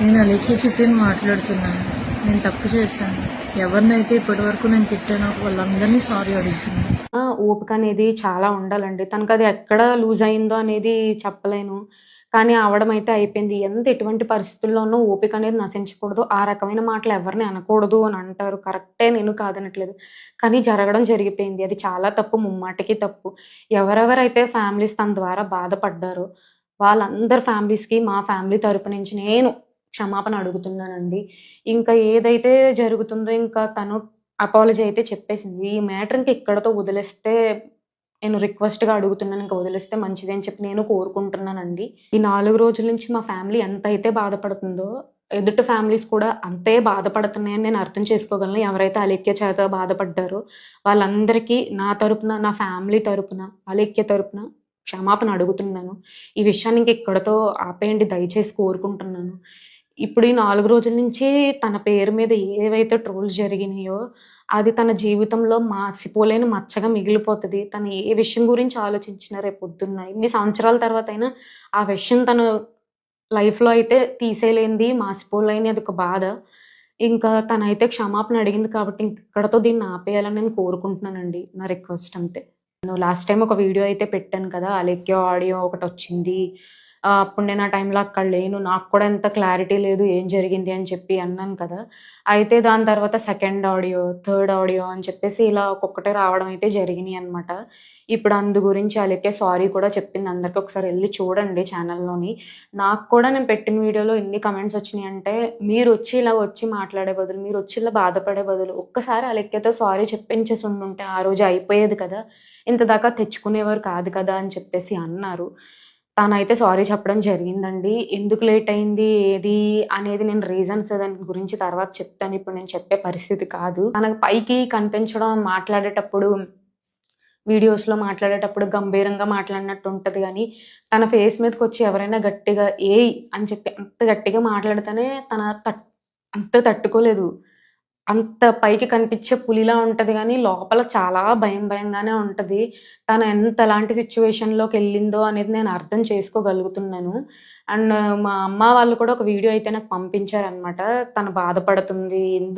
నేను అలేఖ్య చిట్టిని మాట్లాడుతున్నాను. నేను తప్పు చేశాను. ఎవరినైతే ఇప్పటి వరకు నేను తిట్టానో వాళ్ళందరినీ సారీ అడుగుతున్నాను. ఓపిక అనేది చాలా ఉండాలండి. తనకు అది ఎక్కడ లూజ్ అయిందో అనేది చెప్పలేను. కానీ అవడం అయితే అయిపోయింది. ఎంత ఎటువంటి పరిస్థితుల్లోనూ ఓపిక అనేది నశించకూడదు. ఆ రకమైన మాటలు ఎవరిని అనకూడదు అని అంటారు. కరెక్టే నేను కాదనట్లేదు. కానీ జరగడం జరిగిపోయింది. అది చాలా తప్పు. ముమ్మాటికి తప్పు. ఎవరెవరైతే ఫ్యామిలీస్ తన ద్వారా బాధపడ్డారో వాళ్ళందరి ఫ్యామిలీస్కి మా ఫ్యామిలీ తరపు నుంచి నేను క్షమాపణ అడుగుతున్నానండి. ఇంకా ఏదైతే జరుగుతుందో ఇంకా తను అపాలజీ అయితే చెప్పేసింది. ఈ మ్యాటర్ ఇంకా ఇక్కడతో వదిలేస్తే నేను రిక్వెస్ట్గా అడుగుతున్నాను ఇంకా వదిలేస్తే మంచిది అని చెప్పి నేను కోరుకుంటున్నానండి. ఈ నాలుగు రోజుల నుంచి మా ఫ్యామిలీ ఎంత అయితే బాధపడుతుందో ఎదుటి ఫ్యామిలీస్ కూడా అంతే బాధపడుతున్నాయని నేను అర్థం చేసుకోగలను. ఎవరైతే అలేఖ్య చేత బాధపడ్డారో వాళ్ళందరికీ నా తరపున నా ఫ్యామిలీ తరపున అలేఖ్య తరపున క్షమాపణ అడుగుతున్నాను. ఈ విషయాన్ని ఇంక ఇక్కడతో ఆపేయండి దయచేసి కోరుకుంటున్నాను. ఇప్పుడు ఈ నాలుగు రోజుల నుంచి తన పేరు మీద ఏవైతే ట్రోల్స్ జరిగినాయో అది తన జీవితంలో మాసిపోలేని మచ్చగా మిగిలిపోతుంది. తను ఏ విషయం గురించి ఆలోచించినా రేపు పొద్దున్న ఇన్ని సంవత్సరాల తర్వాత అయినా ఆ విషయం తను లైఫ్లో అయితే తీసేయలేంది మాసిపోలేని అది ఒక బాధ. ఇంకా తనైతే క్షమాపణ అడిగింది కాబట్టి ఇంక ఇక్కడతో దీన్ని ఆపేయాలని నేను కోరుకుంటున్నానండి నా రిక్వెస్ట్ అంతే. నేను లాస్ట్ టైం ఒక వీడియో అయితే పెట్టాను కదా అలెక్యో ఆడియో ఒకటి వచ్చింది. అప్పుడు నేను ఆ టైంలో అక్కడ లేను నాకు కూడా ఎంత క్లారిటీ లేదు ఏం జరిగింది అని చెప్పి అన్నాను కదా. అయితే దాని తర్వాత సెకండ్ ఆడియో థర్డ్ ఆడియో అని చెప్పేసి ఇలా ఒక్కొక్కటే రావడం అయితే జరిగినాయి అనమాట ఇప్పుడు అందు గురించి అలాగే సారీ కూడా చెప్పింది. అందరికీ ఒకసారి వెళ్ళి చూడండి ఛానల్లోని నాకు కూడా నేను పెట్టిన వీడియోలో ఎన్ని కమెంట్స్ వచ్చినాయి అంటే మీరు వచ్చి ఇలా వచ్చి మాట్లాడే బదులు మీరు వచ్చి ఇలా బాధపడే బదులు ఒక్కసారి అలెక్కేతో సారీ చెప్పించేసి ఉండుంటే ఆ రోజు అయిపోయేది కదా. ఇంత దాకా తెచ్చుకునేవారు కాదు కదా అని చెప్పేసి అన్నారు. తనైతే సారీ చెప్పడం జరిగిందండి. ఎందుకు లేట్ అయింది? ఏది? అనేది నేను రీజన్స్ దాని గురించి తర్వాత చెప్తాను. ఇప్పుడు నేను చెప్పే పరిస్థితి కాదు. తనకు పైకి కనిపించడం మాట్లాడేటప్పుడు వీడియోస్లో మాట్లాడేటప్పుడు గంభీరంగా మాట్లాడినట్టు ఉంటుంది కానీ తన ఫేస్ మీదకి వచ్చి ఎవరైనా గట్టిగా ఏయ్ అని చెప్పి అంత గట్టిగా మాట్లాడితేనే తన తట్ అంత తట్టుకోలేదు. అంత పైకి కనిపించే పులిలా ఉంటది కానీ లోపల చాలా భయం భయంగానే ఉంటది. తను ఎంత ఎలాంటి సిచ్యువేషన్లోకి వెళ్ళిందో అనేది నేను అర్థం చేసుకోగలుగుతున్నాను. అండ్ మా అమ్మ వాళ్ళు కూడా ఒక వీడియో అయితే నాకు పంపించారనమాట తను బాధపడుతుంది ఎందుకు